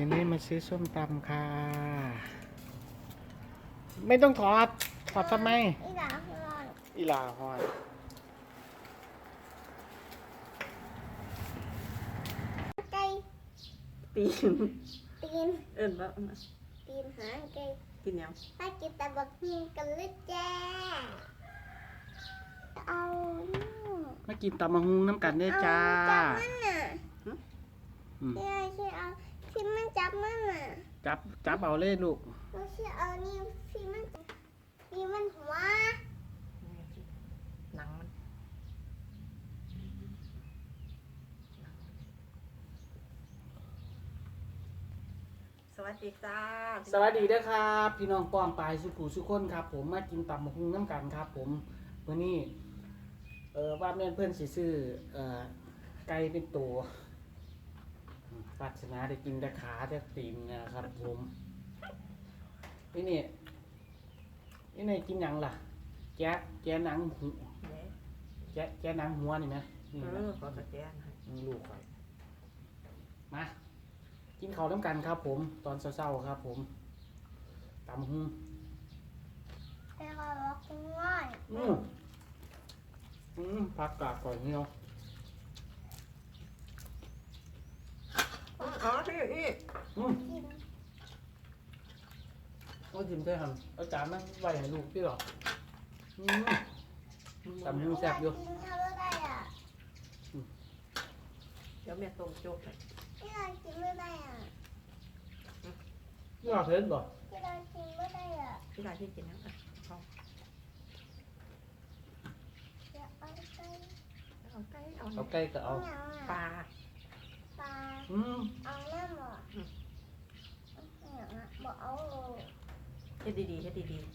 ดี๋ยวนี้มาซื้อส้มตำค่ะ ไม่ต้องถอด ถอดทำไม อีหลาฮอนอีหลาฮอนไก่ตีนตีนเอิ้นว่าเอามาตีนหางไก่กินหยังถ้ากินแต่บักฮิงกันเลยจ้าเอาเนี่ยมากินตำมะฮุงน้ำกันได้อจ้า เอาจับมันน่ะอืมที่ไอ้ที่เอาที่ มันจับมันน่ะจับจับเอาเลยลูกไม่ใช่เอานี่ที่มันที่มันหัวหนังมันสวัสดีจ้าสวัสดีเด้อครับ พี่น้องป้อมปลายสุขุสุขคนครับ ผมมากินตำมะฮุงน้ำกันครับ ผมวันนี้เออว่าแม่นเพื่อนสิซื้อเอ่อไก่เป็นตัวอืม ปรารถนาได้กินแต่ขาแต่ตีนเนะครับ ผมนี่นี่นี่นี่กินหยังล่ะ แกะแกะหนังหูแหน่แกะแกะหนังหัวนี่ไหมนี่เอนะอขอสแกนให้ลูกครับมากินข้าวน้ำกันครับ ผมตอนเช้าๆครับ ผมตำหุ้งแต่ก็บอกง่ายอืมอืมพักกาดก่อนเหี่ยว อ๋อที่อีกอืมกินว่าจิ้มใช่หันเอาจารย์นั่งไว้ให้ลูกพี่หรออืมตำหุ้งแซ่บอยู่กินเอาไม่ได้อะเดี๋ยวแม่ต้มโจ๊กให้ที่เรากินไม่ได้อะนี่เราเผ็ดบ่ที่เรากินไม่ได้อะที่ร้านที่กินนะอะเอาเดี๋ยวเอาไปเอาไก่เอาเอาไก่ก็เอาเอาปลาปลา อืมเอาแม่หมดเนี่ยนะบอกเอาเฮ็ดดีๆเฮ็ดดีๆ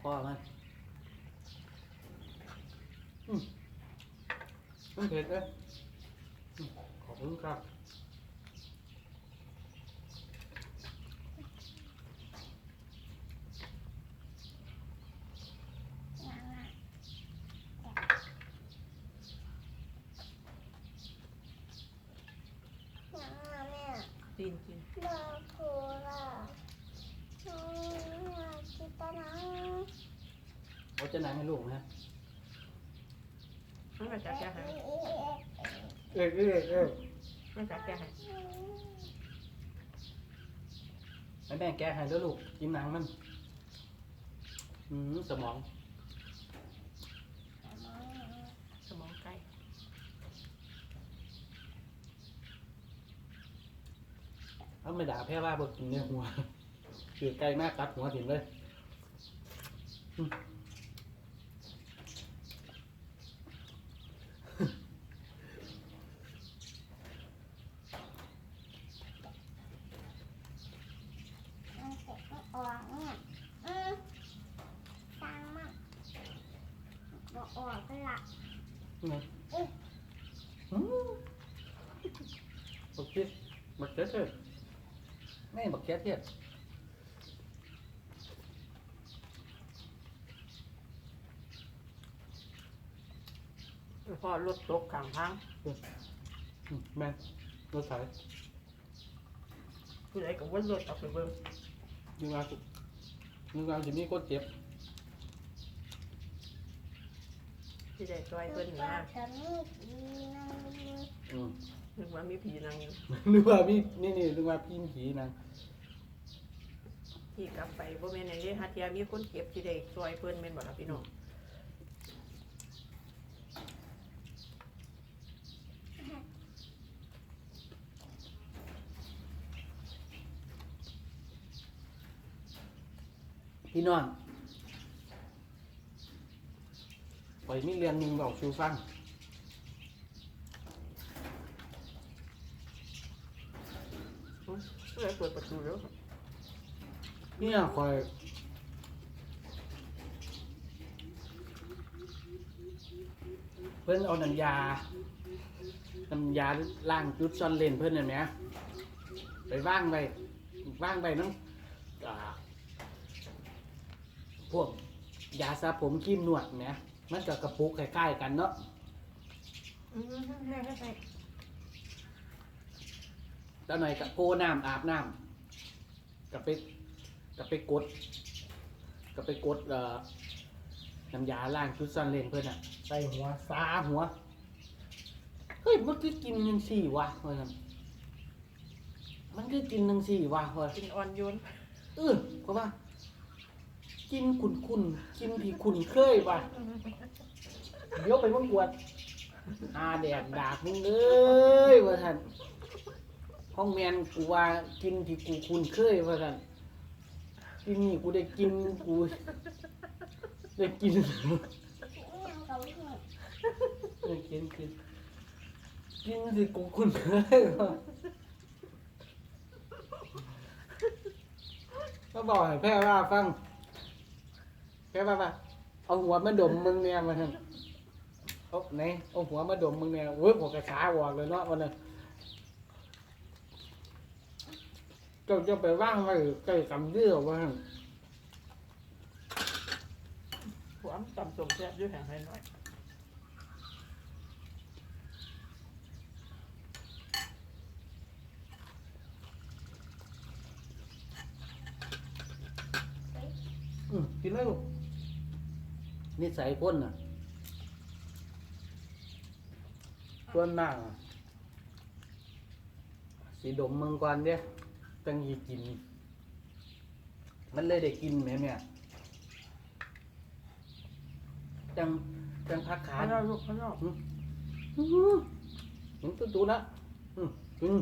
พ่อมันอืมมันเผ็ดเลยอืมขอบคุณครับ เนี่ยนะเนี่ยนะแม่ ๆตีนกิน เลิกโทรละอืมอยากกินตะนัง เอาจะหนังให้ลูกนะ มันมาจับแกให้ เอ๊ะเอ๊ะเอ๊ะเอ้ยเอ้ยเอ้ยมันจับแกให้ให้แม่แกะให้แล้วลูกกินหนังมันอืมสมองสมองไก่เอาไม่ด่าแพ้ว่าบอกกินเนื้อหัวคือไก่มากตัดหัวถิ่นเลยอืม มันเสร็จไม่ออกเนี่ยอืมตังมากบอกออกไปละ นี่ไง เอ๊ะ อืม บักเก็ตบักเก็ตเทศไม่บักเก็ตเทศพอรถตกข้างทางแม่รถไถผู้ใดก็วนรถออกไปเบิ่งยิงเอาสิยิงเอาจะมีคนเจ็บ ที่ได้ซอยเพิ่นว่านะฉันมีผีนั่งมืออืมนึกว่ามีผีนางอยู่นึกว่ามีนี่นี่นึกว่าพี่ผีนางที่กลับไปบ่แม่นอย่างนี้หาเทียมีคนเก็บที่ได้ซอยเพิ่นแม่นบ่ล่ะพี่น้องพี่น้องปล่ อยมีเรื่องหนึงบอกชูฟังผู้ใดเปิดประตูแล้วเนี่ยคอยเพิ่นเอาน้ำยา น้ำยาล้างจุดซ่อนเลนเพิ่นเห็นไหมไปว่างไปว่างไปน้ำอ่าพวกยาสระผมครีมนวดเนี่ย มันกับกระปุกคล้ายๆกันเนาะอืมให้ให้ให้แล้วหน่อยกับโกน้ำอาบน้ำกับไปกับไปกดกับไปกดเอ่อน้ำยาล้างชุดซันเลนเพื่อนอะใส่หัวซาหัวเฮ้ยมันคือกินยังสี่วะเพื่อนนมันคือกินยังสี่วะเพื่อนกินอ่อนโยนเออเพราะว่า กินขุนขุนกินที่ขุนเคยว่ะเดี๋ยวไปมังกวดอาแดดดากมึงเลยว่าท่านห้องแมนกูว่ากินที่กูคุ้นเคยว่าท่านที่นี่กูได้กินกูได้กินยังเกาหลีได้กินกินกินที่กูคุ้นเคยว่ะก็บอกให้แพ้ว่าฟัง แพ้ว่าว่าเอาหัวมาดมมึงเนี่ยมาท่านเอาไหนเอาหัวมาดมมึงเนี่ยเว้ยหัวกระชาวอกเลยเนาะวันนั้นเจ้าจะไปว่างไว้ใกล้กำเดือว่าหั่นหัวมันต่ำสมแซ่บอยู่แห่งให้หน่อยอืมกินเลยลูก นิสัยคนน่ะส่วนมากอะสีดมมึงก่อนเด้ตั้งยีกิน มันเลยได้กินแม่เนี่ยจังจังพักขา ข้างนอกลูกข้างนอกอื้อเห็นตัวตูนะอืมกิน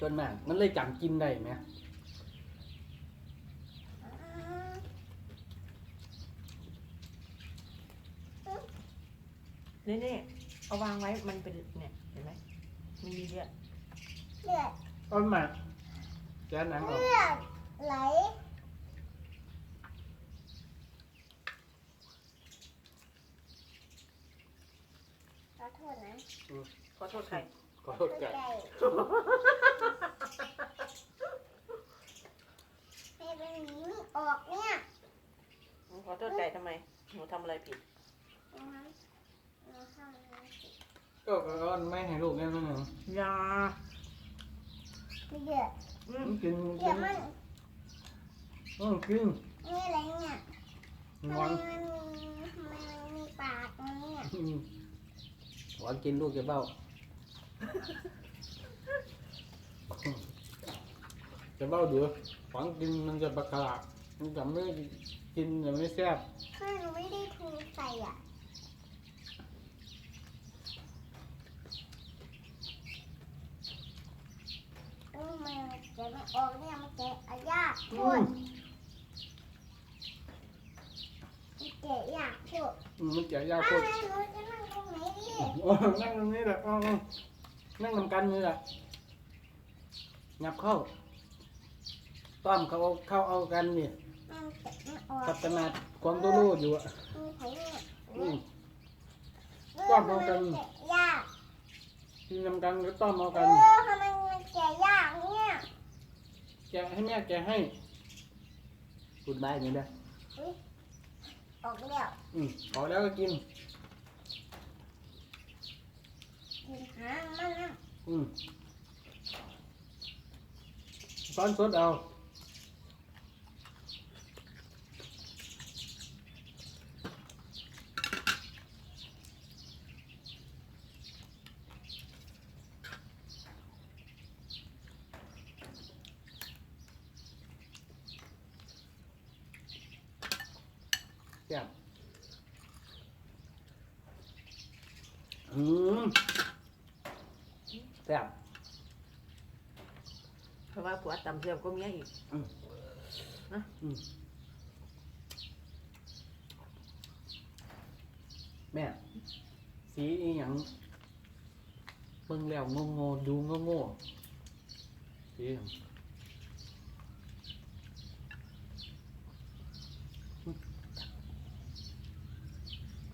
จนมากมันเลยจำกินได้ไหม นี่นี่เอาวางไว้มันเป็นเนี่ยเห็นไหมมันมีเลือดเลือดต้นมากแกนหนังออกเลือดไหลขอโทษนะขอโทษใครขอโทษแกให้เป็นหนีไม่ออกเนี่ยขอโทษไก่ทำไมหนูทำอะไรผิดเอามาเอา เข้ามาสิก็ก็ไม่ให้ลูกแน่นอนยาเลือดอืมมันกินเลืกิอดนมันอืมกินนี่อะไรเนี่ยทำหไมวานมันมีทำไมมันมีปากมันเนี่ยอืมหวานกินลูกจะเบ้าจะเบ้าเดือหวานกินมันจะบักขลาดมันจะไม่กินจะไม่แซ่บถ้าหนูไม่ได้ทูใส่อะเออ มันแกะไม่ออกเนี่ยมันแกะอะยากโคอืตมรมันแกะยากโคตรอืมมันเจียยากอ้าโควตรหนูจะนั่งตรงไหนดีโอ้นั่งตรงนี้แหละเอาเอานั่งนำกันนี่แหละงับเข้า ต้อมเขาเอาเข้าเอากันนี่มันแกะไม่ออกกับขนาดความตัวรู้อยู่อะมีไผเนี่ยอืม เออก็ทำมไมองกันมันแกะยาก กินนำกันก็ต้อมเอาเอกัน อทำไมมัน แกะยากเนี่ยแกะให้แม่แกะให้พูดได้ไหมเด้อออกแล้วอืมขอแล้วก็กิน กินหางมันนะอืมซ้อนสดเอาแซ่บอืมแซ่บเพราะว่าผัวต่ำเสื่อมก็เมียอีกแม่ สีอหย่างเบิ่งแล้วงงงดูงงงสีหยัง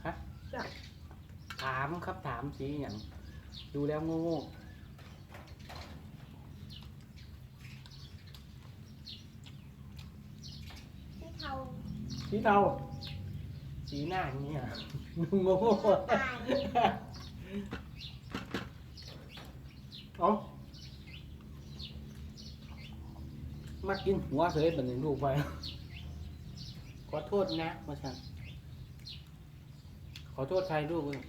ฮะจ้ะถามครับถามสีอหย่างดูแล้วงงง ที่เทา สีเทาสีหน้าอย่างนี้อะดูงงงตายเอามากินหัวเสยแบบนี้ลูกไปขอโทษนะมาสั่นขอโทษใครลูกเว้ย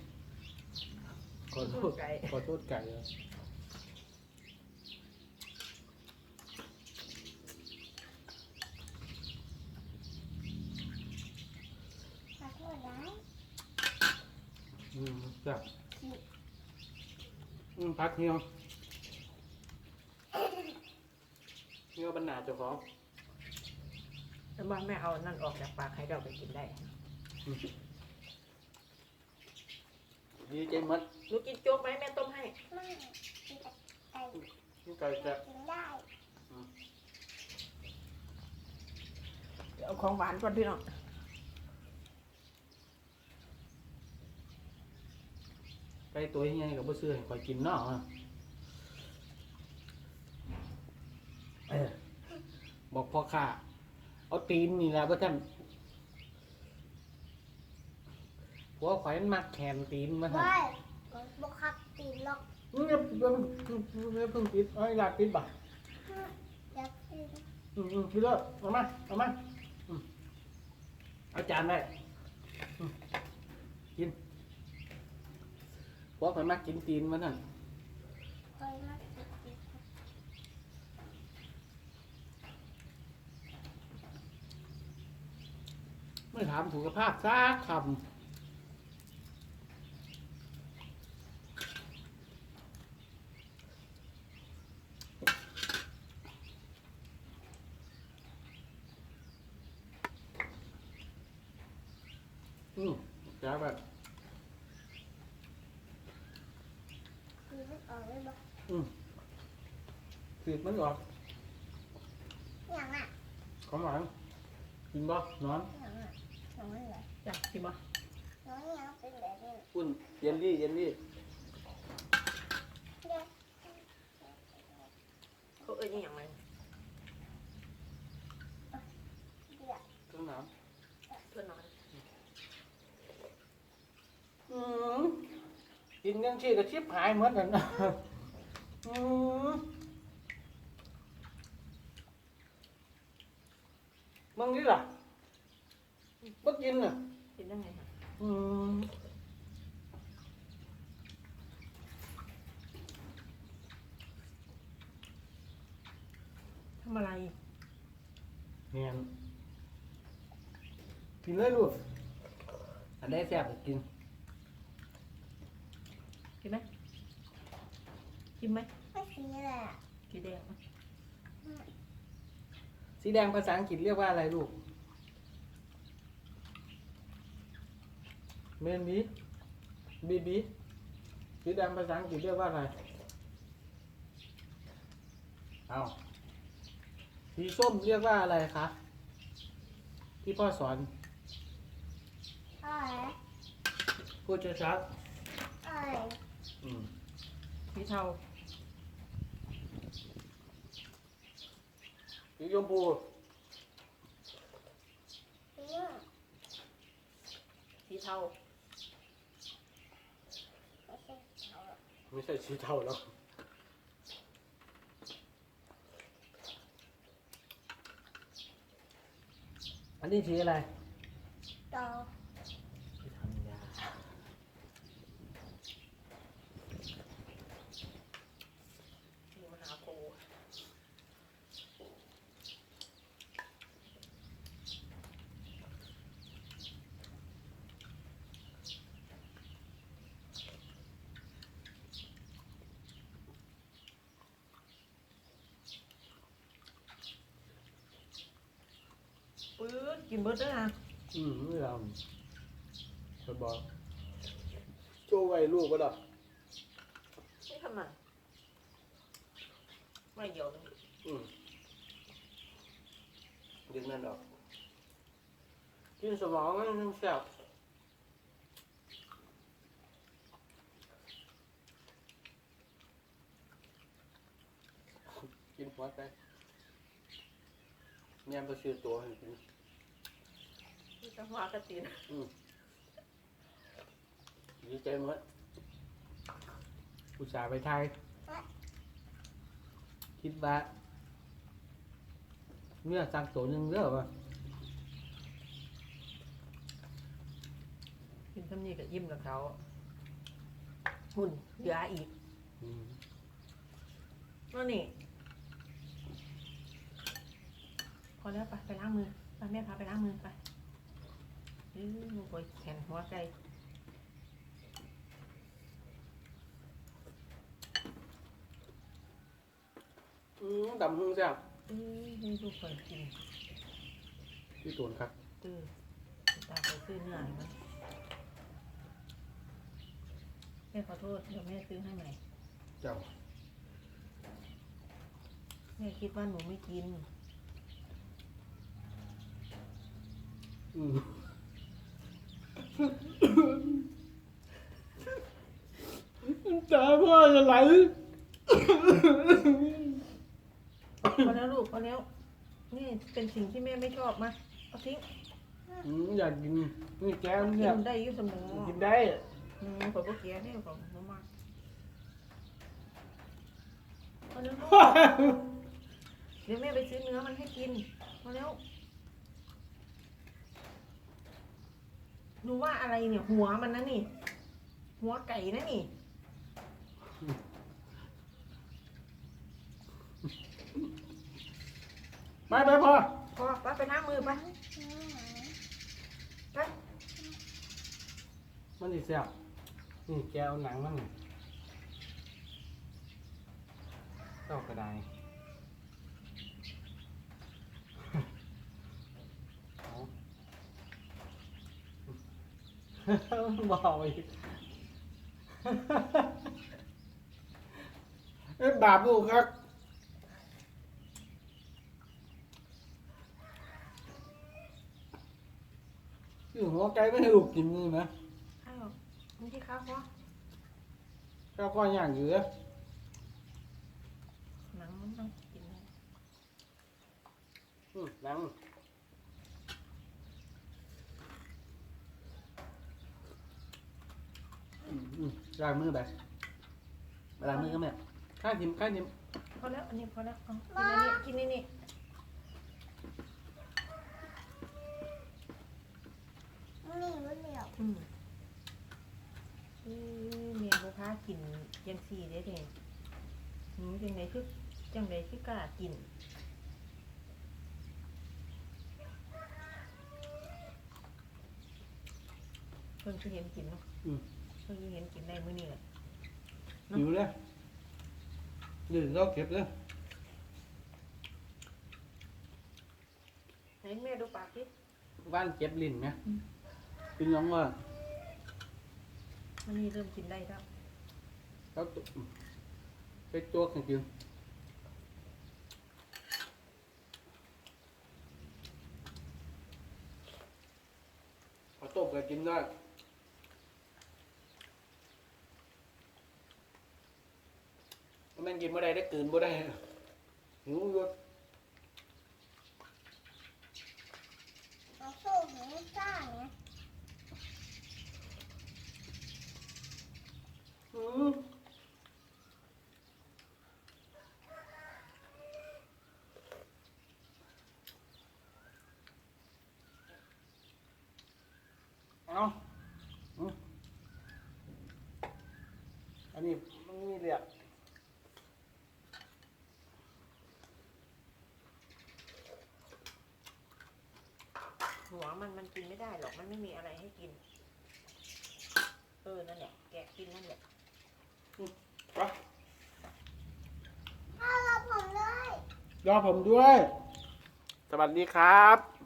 ขอโทษไก่ขอโทษไก่เหรอ ขอโทษนะ อืม จ้ะอืมพักเหี่ยวเหี่ยวบรรณาเจ้าของแล้วว่าแม่เอานั่นออกจากปากให้เราไปกินได้ดีใจหมัดหนูกินโจ๊กไหมแม่ต้มให้ ไม่กินแต่ไก่กินไก่จะกินได้เดี๋ยวเอาของหวานก่อนพี่น้อง ก่ตัวยังไงกับบ่ซื้อให้ข่อยกินเนาะเออบอกพ่อข้าเอาตีนนี่แหละว่าท่านหัวข่อยมันมักแขนตีนมาท่านเฮ้ยบกคักตีนหรอกนี่เพิ่งเพิ่งเพิ่งปิดเอ้ยลาปิดป่ะอยากกินอืมอืมพี่เลิศเอามาเอามาอืมเอาจานได้อืมกิน พวข่อยมักกินตีนมาท่นเคยมากินตีนไม่ถามสุขภาพซักคำอืมจ้าแบบ กิน ออกเลยบอกสีดมันออกอย่างอะของหวานกินบ่นอนอย่างอะน้องเหรอจ้ะพี่มาน้องยังเป็นแบบนี้อุ่นเย็นลี่เย็นลี่เดี๋ยวเขาเอ้ยนี่อย่างไรเดี๋ยวเครื่องน้เพื่อนนอนำอืมกินยังชีกับชิบหายเหมือนกันนะ อืมมึงนี่ล่ะบ่กินน่ะ กินได้ไงคะอืมทำอะไรเนียนกินเลยลูกอันได้แซ่บก็กิน กินไหม กินไหมไม่สีเลยอะสีแดงไหมสีแดงภาษาอังกฤษเรียกว่าอะไรลูกเมนบีบีบีสีแดงภาษาอังกฤษเรียกว่าอะไร เอาสีส้มเรียกว่าอะไรคะ ที่พ่อสอน อะไรพูดชัดอะไรๆอืมสีเทา สีชมพูสีม่วงสีเทาไม่ใช่เขาหรอกไม่ใช่สีเทาแล้ว อันนี้สีอะไร ต่อ สีธัญญา สีมหาโพธิ์ ปื๊ดกินเบิร์ดด้วยนะอืมนี่เราคนบอกโจไว้ลูกก็ดอกนี่ทำไมไม่เดียวนึงอืมดึงนั่นดอกกินสมองมันแซ่บกินหัวไปแม่ไปซื้อตัวให้กินนี่ จะว่ากระตีนดีใจหมดอุตส่าห์ไปไทย คิดว่าเนื้อสั่งตัวหนึ่งเด้อป่ะกินทำนี่ก็ยิ้มกับเขาหุ่นเหลืออีกอืมนั่นนี่พอแล้วไปไปล้างมือไปแม่พาไปล้างมือไป อื้อโอยแขนหัวใจอืมดำหึ่งแซ่บอื้อให้ลูกคนกินที่ตัวครับตื้อตาไปซื้อเนื้อให้มันแม่ขอโทษเดี๋ยวแม่ซื้อให้ใหม่เจ้าแม่คิดว่าหนูไม่กิน อืม ตาพ่อจะไหลพอแล้วลูกพอแล้วนี่เป็นสิ่งที่แม่ไม่ชอบมาเอาทิ้งอืมอยากกินนี่แก้วกิเนี่ยนได้อยุ่เสมอกินได้อืมผมก็เกลียเนี่ยผมผมมาพอแล้วลูกเดี๋ยวแม่ไปซื้อเนื้อมันให้กินพอแล้ว หนูว่าอะไรเนี่ย หัวมันนะนี่ หัวไก่นะนี่ ไปไปพ่อพอไปไปล้างมือไปไปมันสิแซ่บนี่แก้วหนังมันนี่เจ้ากระได เอาบอกอีกเอ้ยบาปลูกครับคือหัวไก่ไม่ให้ลูกกินนี่นะอ้าวนี่ที่ข้าวพอข้าวก้อนอย่างอยู่เลยหนังมันต้องกินได้อืมนัง อืมอืมล้างมือไปไปล้างมือกันแม่ข้าทิมข้าทิมพอแล้วอันนี้พอแล้วเอากินอันนี้กินนี่นี่นี่รู้เดียวอืมอือเมียบุพากินยังสี่เด้เด้หนูจังไดคือจังไดคือกล้ากินเพิ่งคือเห็นกินเนาะอืม เพิ่งคือเห็นกินได้มื้อนี้แหละหิวเลยเดี๋ยวเราเก็บเลยให้แม่ดูปากสิว่านเก็บลิ้นไหมอืมกินน้องว่ามื้อนี้เริ่มกินได้แล้วเขาตุไปตัวกันกินข้าวต้มก็กินได้ มันกินบ่ได้ได้กลืนบ่ได้หิวอยู่มาสู้หูซ่าเนี่ย อืมเอาอืมอันนี้มันมีเหลือก หัวมันมันกินไม่ได้หรอกมันไม่มีอะไรให้กิน เออนั่นแหละแกะกินนั่นแหละไปเอาเราผมเลย รอผมด้วย สวัสดีครับ